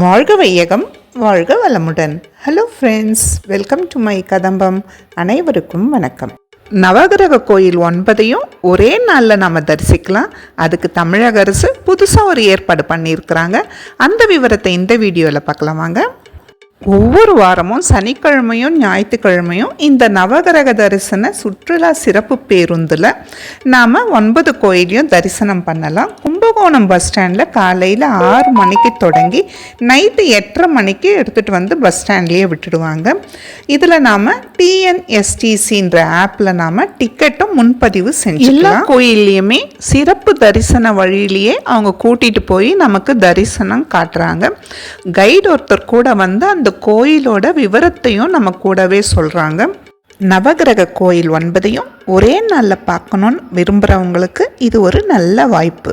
வாழ்க வையகம் வாழ்க வளமுடன். Hello friends welcome to my Kadambam அனைவருக்கும் வணக்கம். நவகிரக கோயில் ஒன்பதையும் ஒரே நாளில் நாம் தரிசிக்கலாம். அதுக்கு தமிழக அரசு புதுசாக ஒரு ஏற்பாடு பண்ணியிருக்கிறாங்க. அந்த விவரத்தை இந்த வீடியோவில் பார்க்கலாம் வாங்க. ஒவ்வொரு வாரமும் சனிக்கிழமையும் ஞாயிற்றுக்கிழமையும் இந்த நவகிரக தரிசன சுற்றுலா சிறப்பு பேருந்தில் நாம் ஒன்பது கோயிலையும் தரிசனம் பண்ணலாம். கும்பகோணம் பஸ் ஸ்டாண்டில் காலையில் ஆறு மணிக்கு தொடங்கி நைட்டு எட்டரை மணிக்கு எடுத்துகிட்டு வந்து பஸ் ஸ்டாண்ட்லேயே விட்டுடுவாங்க. இதில் நாம் டிஎன்எஸ்டிசின்ற ஆப்பில் நாம் டிக்கெட்டும் முன்பதிவு செஞ்சு எல்லா கோயில்லையுமே சிறப்பு தரிசன வழியிலேயே அவங்க கூட்டிகிட்டு போய் நமக்கு தரிசனம் காட்டுறாங்க. கைடு ஒருத்தர் கூட வந்து அந்த கோயிலோட விவரத்தையும் நம்ம கூடவே சொல்கிறாங்க நவகிரக கோயில் ஒன்பதையும் ஒரே நாளில் பார்க்கணுன்னு விரும்புகிறவங்களுக்கு இது ஒரு நல்ல வாய்ப்பு.